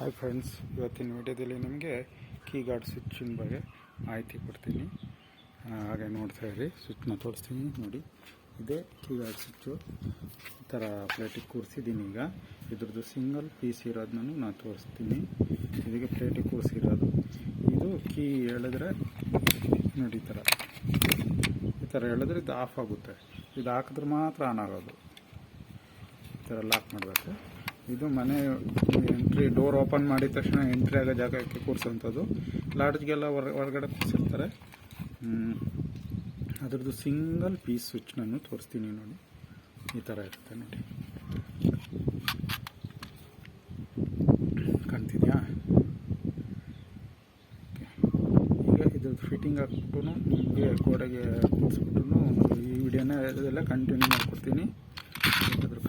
Hi friends ಇವತ್ತಿನ ವಿಡಿಯೋದಲ್ಲಿ ನಿಮಗೆ ಕೀ ಗಾರ್ಡ್ ಸ್ವಿಚ್ಚಿನ ಬಗ್ಗೆ ಮಾಹಿತಿ ಕೊಡ್ತೀನಿ. ಹಾಗೆ ನೋಡ್ತಾ ಇರಿ ಸ್ವಿಚ್ನ ತೋರಿಸ್ತೀನಿ, ನೋಡಿ. ಇದೇ ಕೀ ಗಾರ್ಡ್ ಸ್ವಿಚ್ಚು ಈ ಥರ ಪ್ಲೇಟಿಗೆ ಕೂರಿಸಿದ್ದೀನಿ ಈಗ. ಇದ್ರದ್ದು ಸಿಂಗಲ್ ಪೀಸ್ ಇರೋದನ್ನೂ ನಾನು ತೋರಿಸ್ತೀನಿ. ಇದಕ್ಕೆ ಪ್ಲೇಟಿಗೆ ಕೂರಿಸಿರೋದು. ಇದು ಕೀ ಹೇಳಿದ್ರೆ ನೋಡಿ ಈ ಥರ ಈ ಥರ ಹೇಳಿದ್ರೆ ಇದು ಆಫ್ ಆಗುತ್ತೆ. ಇದು ಹಾಕಿದ್ರೆ ಮಾತ್ರ ಆನ್ ಆಗೋದು. ಈ ಥರ ಲಾಕ್ ಮಾಡಬೇಕು. ಇದು ಮನೆ ಎಂಟ್ರಿ ಡೋರ್ ಓಪನ್ ಮಾಡಿದ ತಕ್ಷಣ ಎಂಟ್ರಿ ಆಗೋ ಜಾಗಕ್ಕೆ ಕೂರಿಸೋಂಥದ್ದು ಲಾಡ್ಜ್ಗೆಲ್ಲ ಹೊರ, ಹೊರಗಡೆ ಕೂರಿಸಿರ್ತಾರೆ. ಅದರದ್ದು ಸಿಂಗಲ್ ಪೀಸ್ ಸ್ವಿಚ್ ನಾನು ತೋರಿಸ್ತೀನಿ ನೋಡಿ. ಈ ಥರ ಇರುತ್ತೆ ನೋಡಿ. ಕಾಣ್ತಿದ್ಯಾ. ಈಗ ಇದ್ರದ್ದು ಫಿಟ್ಟಿಂಗ್ ಹಾಕ್ಬಿಟ್ಟು, ನಿಮಗೆ ಗೋಡೆಗೆ ಕೂರಿಸ್ಬಿಟ್ಟು ಈ ವಿಡಿಯೋನ ಇದೆಲ್ಲ ಕಂಟಿನ್ಯೂ ಮಾಡ್ಕೊಡ್ತೀನಿ.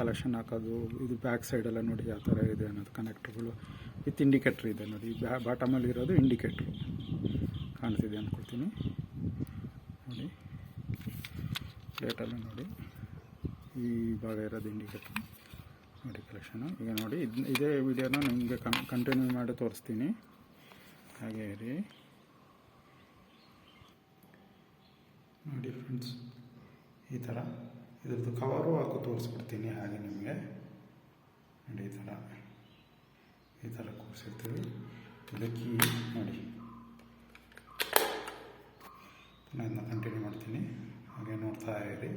ಕಲೆಕ್ಷನ್ ಹಾಕೋದು, ಇದು ಬ್ಯಾಕ್ ಸೈಡೆಲ್ಲ ನೋಡಿ ಯಾವ ಥರ ಇದೆ ಅನ್ನೋದು ಕನೆಕ್ಟ್ರುಗಳು ವಿತ್ ಇಂಡಿಕೇಟ್ರ್ ಇದೆ ಅನ್ನೋದು. ಈ ಬ್ಯಾ ಬಾಟಮಲ್ಲಿ ಇರೋದು ಇಂಡಿಕೇಟ್ರು ಕಾಣ್ತಿದೆ ಅಂದ್ಕೊಳ್ತೀನಿ ನೋಡಿ. ಪ್ಲೇಟಲ್ಲಿ ನೋಡಿ. ಈ ಭಾಗ ಇರೋದು ಇಂಡಿಕೇಟ್ರು ನೋಡಿ ಕಲೆಕ್ಷನು ಈಗ ನೋಡಿ, ಇದು, ಇದೇ ವಿಡಿಯೋನ ನಿಮಗೆ ಕಂಟಿನ್ಯೂ ಮಾಡಿ ತೋರಿಸ್ತೀನಿ. ಹಾಗೆ ಇರಿ. ನೋಡಿ ಫ್ರೆಂಡ್ಸ್ ಈ ಥರ ಇದ್ರದ್ದು ಕವರು ಹಾಕಿ ತೋರಿಸ್ಬಿಡ್ತೀನಿ, ಹಾಗೆ ನಿಮಗೆ. ನೋಡಿ, ಈ ಥರ ಈ ಥರ ಕೂರಿಸಿರ್ತೀವಿ. ಇದಕ್ಕೆ ನೋಡಿ. ನಾನು ಕಂಟಿನ್ಯೂ ಮಾಡ್ತೀನಿ. ಹಾಗೆ ನೋಡ್ತಾ ಇರಿ.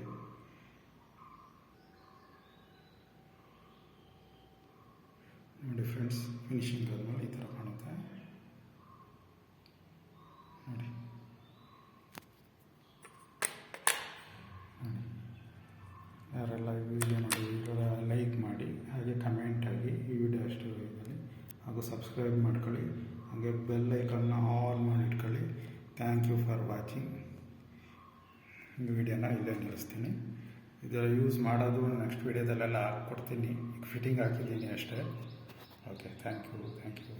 ನೋಡಿ ಫ್ರೆಂಡ್ಸ್ ಫಿನಿಶಿಂಗ್ ಆದಮೇಲೆ ಈ ಥರ ಕಾಣುತ್ತೆ. ಯಾರೆಲ್ಲ ವೀಡಿಯೋ ಇವಾಗ ಲೈಕ್ ಮಾಡಿ, ಹಾಗೆ ಕಮೆಂಟ್ ಆಗಿ ಈ ವಿಡಿಯೋ ಅಷ್ಟು ಇದ್ದಲ್ಲಿ ಹಾಗೂ ಸಬ್ಸ್ಕ್ರೈಬ್ ಮಾಡ್ಕೊಳ್ಳಿ. ಹಾಗೆ ಬೆಲ್ ಐಕನ್ನ ಆಲ್ ಮಾಡಿ ಇಟ್ಕೊಳ್ಳಿ ಥ್ಯಾಂಕ್ ಯು ಫಾರ್ ವಾಚಿಂಗ್ ಈ ವಿಡಿಯೋನ ಇಲ್ಲೇ ನಿಲ್ಲಿಸ್ತೀನಿ. ಇದೆಲ್ಲ ಯೂಸ್ ಮಾಡೋದು ನೆಕ್ಸ್ಟ್ ವಿಡಿಯೋದಲ್ಲೆಲ್ಲ ಹಾಕ್ಕೊಡ್ತೀನಿ. ಫಿಟ್ಟಿಂಗ್ ಹಾಕಿದ್ದೀನಿ ಅಷ್ಟೇ. Okay thank you thank you